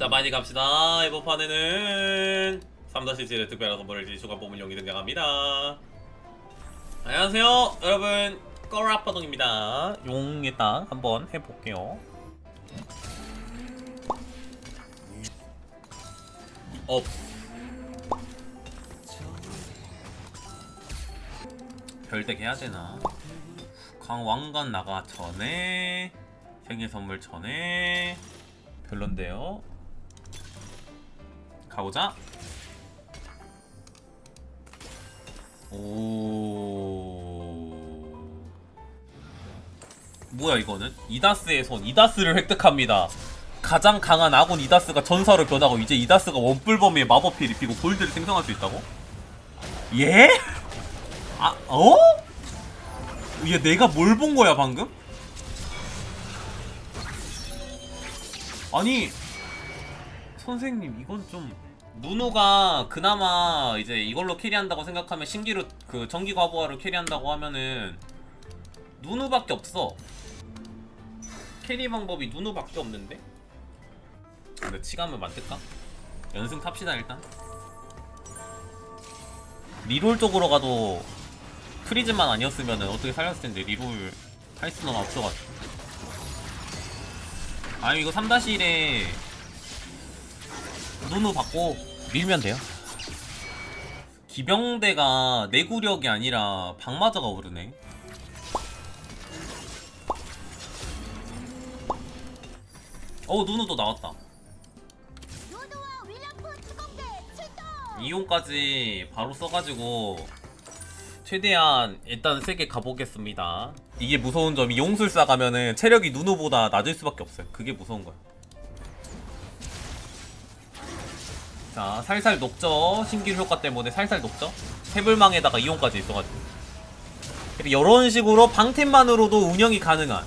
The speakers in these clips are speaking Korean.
자 많이 갑시다. 이번 판에는 3-7의 특별한 선물을 지수가 뽑은 용이 등장합니다. 안녕하세요 여러분. 꺼라파동입니다. 용에 딱 한번 해볼게요. 업. 별댁 해야 되나? 강왕관 나가 전에 생일 선물 전에. 별론데요 가보자 오 뭐야 이거는 이다스의 손 이다스를 획득합니다 가장 강한 아군 이다스가 전사로 변하고 이제 이다스가 원뿔 범위의 마법필 입히고 골드를 생성할 수 있다고? 예? 아 어? 얘 내가 뭘 본 거야 방금? 아니 선생님 이건 좀 누누가 그나마 이제 이걸로 캐리한다고 생각하면 신기루 그 전기 과부하로 캐리한다고 하면은 누누밖에 없어. 캐리 방법이 누누밖에 없는데? 근데 치감을 만들까? 연승 탑시다 일단. 리롤 쪽으로 가도 프리즈만 아니었으면 어떻게 살렸을 텐데 리롤 할 수는 없어가지고. 아니 이거 3-1에 누누 받고 밀면 돼요 기병대가 내구력이 아니라 방마저가 오르네 어 누누도 나왔다! 이용까지 바로 써가지고 최대한 일단 세게 가보겠습니다. 이게 무서운 점이 용술사 가면은 체력이 누누보다 낮을 수밖에 없어요. 그게 무서운 거야. 자, 살살 녹죠. 신기루 효과 때문에 살살 녹죠. 태블망에다가 이용까지 있어가지고. 이런 식으로 방템만으로도 운영이 가능한.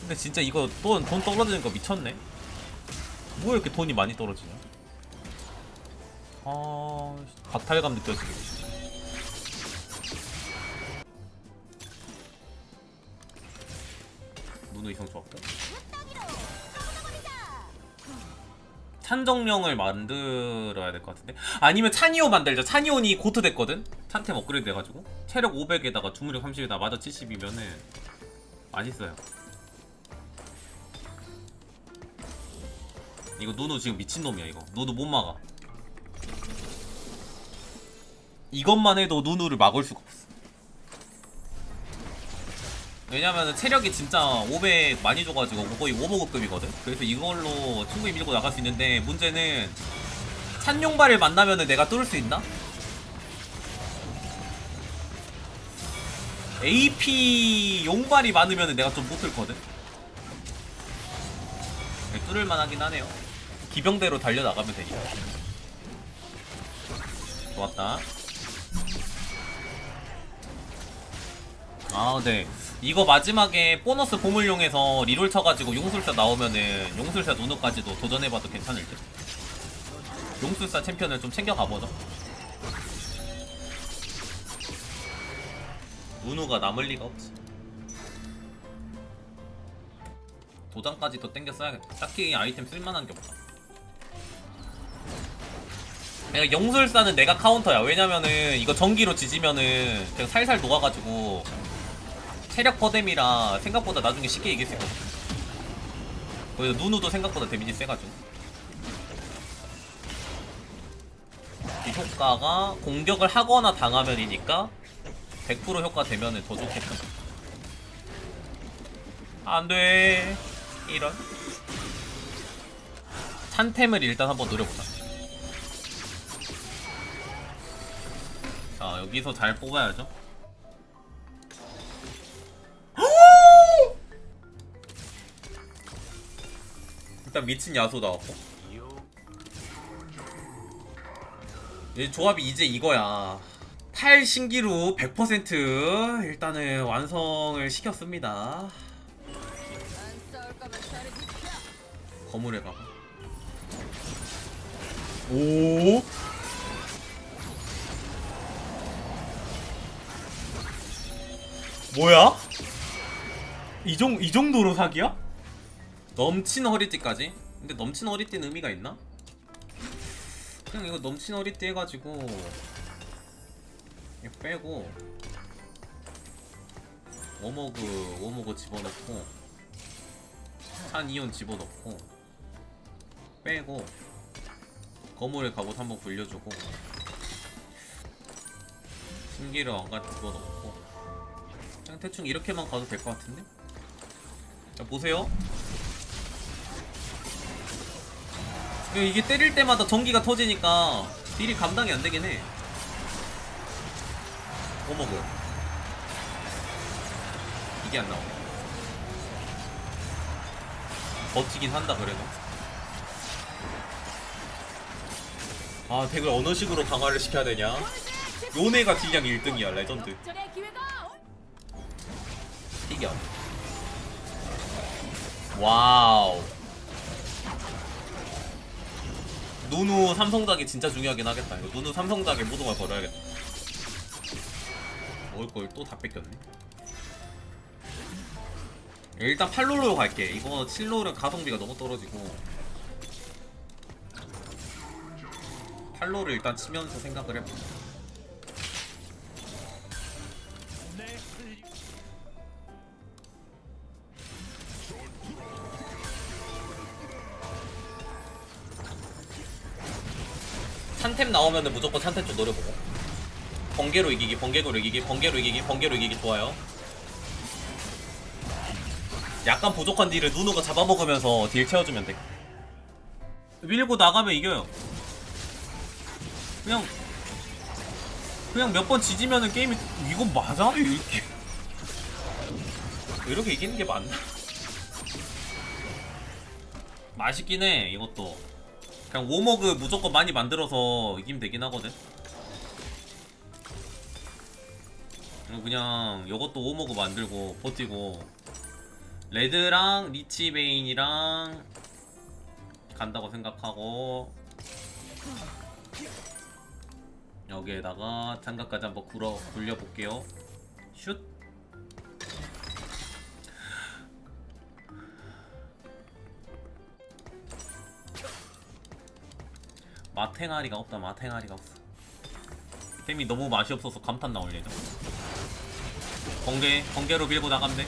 근데 진짜 이거 돈, 돈 떨어지는 거 미쳤네. 뭐 이렇게 돈이 많이 떨어지냐? 아, 박탈감 느껴지게. 누누 이성 좋았고. 찬정령을 만들어야 될 것 같은데? 아니면 찬이오 만들자 찬이온이 고트 됐거든? 찬템 업그레이드 돼가지고. 체력 500에다가 주무력 30에다 마저 70이면은 맛있어요. 이거 누누 지금 미친놈이야 이거. 누누 못 막아. 이것만 해도 누누를 막을 수가 없어 왜냐면은 체력이 진짜 500 많이 줘가지고 거의 5버급급이거든? 그래서 이걸로 충분히 밀고 나갈 수 있는데 문제는 찬용발을 만나면은 내가 뚫을 수 있나? AP 용발이 많으면은 내가 좀 못 뚫거든? 네, 뚫을 만 하긴 하네요. 기병대로 달려나가면 되니까. 좋았다 아, 네. 이거 마지막에 보너스 보물용에서 리롤 쳐가지고 용술사 나오면은 용술사 누누까지도 도전해봐도 괜찮을 듯. 용술사 챔피언을 좀 챙겨가보죠. 누누가 남을 리가 없지. 도장까지 더 땡겨 써야겠다. 딱히 아이템 쓸만한 게 없다. 내가 용술사는 내가 카운터야. 왜냐면은 이거 전기로 지지면은 그냥 살살 녹아가지고 체력 퍼뎀이라 생각보다 나중에 쉽게 이길 수 있거든. 그래서 누누도 생각보다 데미지 세가지고. 이 효과가 공격을 하거나 당하면이니까 100% 효과 되면은 더 좋겠다. 안 돼. 이런. 찬템을 일단 한번 노려보자. 자, 여기서 잘 뽑아야죠. 일단 미친 야수 나왔고 이 조합이 이제 이거야 8 신기루 100% 일단은 완성을 시켰습니다! 거물에 가봐 오 뭐야? 이, 정, 이 정도로 사기야? 넘친 허리띠까지 근데 넘친 허리띠는 의미가 있나? 그냥 이거 넘친 허리띠 해가지고 이거 빼고 워머그 워머그 집어넣고 산 이온 집어넣고 빼고 거물의 갑옷 한번 굴려주고 신기를 왕관 집어넣고 그냥 대충 이렇게만 가도 될 것 같은데? 자 보세요 이게 때릴 때마다 전기가 터지니까 딜이 감당이 안 되긴 해. 어머그. 이게 안 나오네. 버티긴 한다 그래도. 아 덱을 어느 식으로 강화를 시켜야 되냐? 요네가 딜량 1등이야 레전드. 이겨. 와우. 누누 삼성닭이 진짜 중요하긴 하겠다. 이거 누누 삼성닭에 걸 걸어야겠다. 먹을 걸 또 다 뺏겼네. 일단 8롤로 갈게. 이거 7롤은 가성비가 너무 떨어지고. 8롤을 일단 치면서 생각을 해봐. 찬템 나오면은 무조건 찬템 좀 노려보고. 번개로 이기기 번개로 이기기 번개로 이기기 번개로 이기기 좋아요. 약간 부족한 딜을 누누가 잡아먹으면서 딜 채워주면 돼. 밀고 나가면 이겨요. 그냥 그냥 몇 번 지지면은 게임이 이거 맞아? 이렇게. 이렇게 이기는 게 맞나? 맛있긴 해 이것도 그냥 워머그 무조건 많이 만들어서 이기면 되긴 하거든. 그리고 그냥 이것도 워머그 만들고 버티고 레드랑 리치 베인이랑 간다고 생각하고 여기에다가 장갑까지 한번 굴어 굴려볼게요. 슛. 마탱아리가 없다 마탱아리가 없어. 템이 너무 맛이 없어서 감탄 나올 예정. 번개 번개로 밀고 돼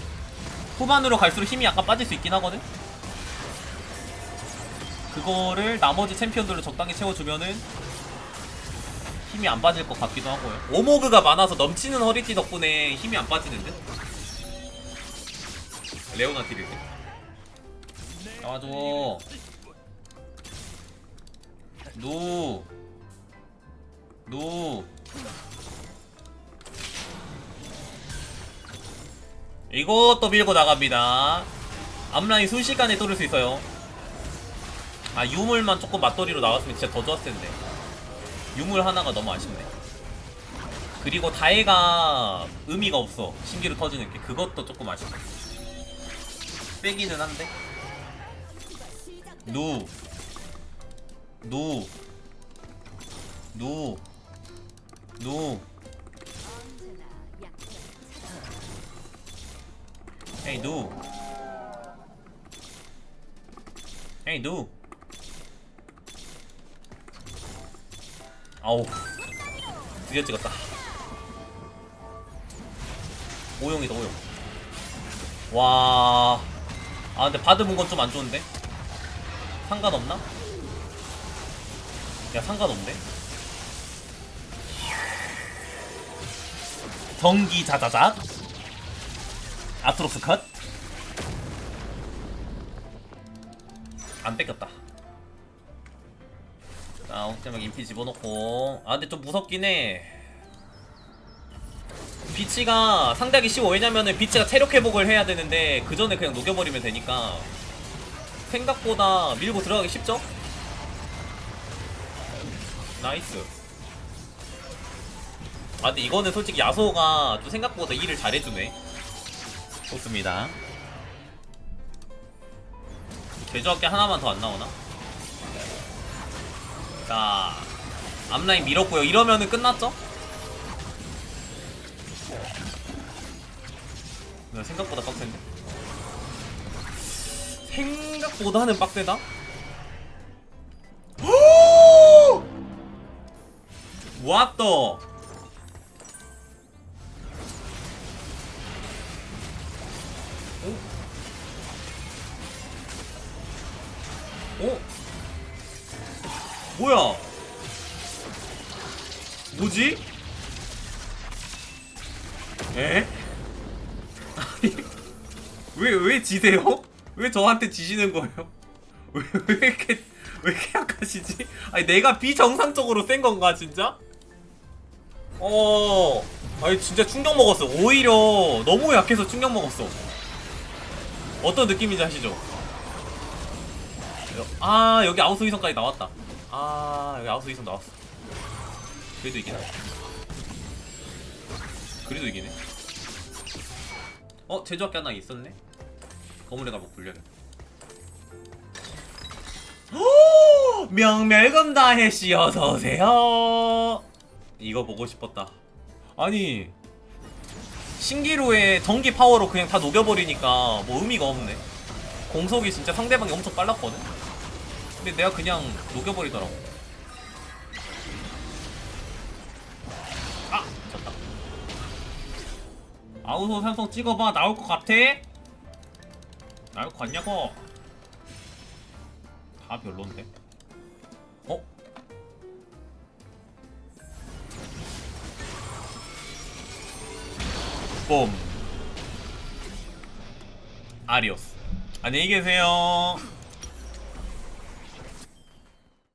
후반으로 갈수록 힘이 약간 빠질 수 있긴 하거든? 그거를 나머지 챔피언들로 적당히 채워주면은 힘이 안 빠질 것 같기도 하고요. 오모그가 많아서 넘치는 허리띠 덕분에 힘이 안 빠지는데? 레오나 딜일 때 나와줘 노. 노. 이것도 밀고 나갑니다. 앞라인 순식간에 뚫을 수 있어요. 아 유물만 조금 맞돌이로 나왔으면 진짜 더 좋았을 텐데. 유물 하나가 너무 아쉽네. 그리고 다해가 의미가 없어. 신기루 터지는 게 그것도 조금 아쉽네. 빼기는 한데. 누. 노. 노. 노. Hey, 노. Hey, 노. 아우. 드디어 찍었다. 오용이다, 오용. 와. 아, 근데 받으면 건좀 안 좋은데? 상관없나? 야 상관없네. 전기 자자작 아트로스 컷. 안 뺏겼다. 자 옥자막 인피 집어넣고. 아 근데 좀 무섭긴 해. 비치가 상대하기 쉬워. 왜냐면은 비치가 체력 회복을 해야 되는데 그 전에 그냥 녹여버리면 되니까 생각보다 밀고 들어가기 쉽죠? 나이스. 아 근데 이거는 솔직히 야소가 또 생각보다 일을 잘해주네. 좋습니다. 제조학계 하나만 더 안 나오나? 자, 앞라인 밀었고요. 이러면은 끝났죠? 야, 생각보다 빡센데? 생각보다는 빡세다? 왔다 어? 어? 뭐야? 뭐지? 에? 아니, 왜, 왜 지세요? 왜 저한테 지시는 거예요? 왜, 왜 이렇게, 왜 이렇게 약하시지? 아니, 내가 비정상적으로 센 건가, 진짜? 어, 아니, 진짜 충격 먹었어. 오히려 너무 약해서 충격 먹었어. 어떤 느낌인지 아시죠? 아, 여기 아웃소 이성까지 나왔다. 아, 여기 아웃소 이성 나왔어. 그래도 이기나? 그래도 이기네. 어, 제주학교 하나 있었네? 거물에 가면 굴려야겠다. 오! 명멸검 다 해씨 어서오세요! 이거 보고 싶었다. 아니, 신기루의 전기 파워로 그냥 다 녹여버리니까 뭐 의미가 없네. 공속이 진짜 상대방이 엄청 빨랐거든? 근데 내가 그냥 녹여버리더라고. 아! 졌다. 아우소 삼성 찍어봐. 나올 것 같아? 나올 것 같냐고? 다 별론데? 봄. 아리오스. 안녕히 계세요.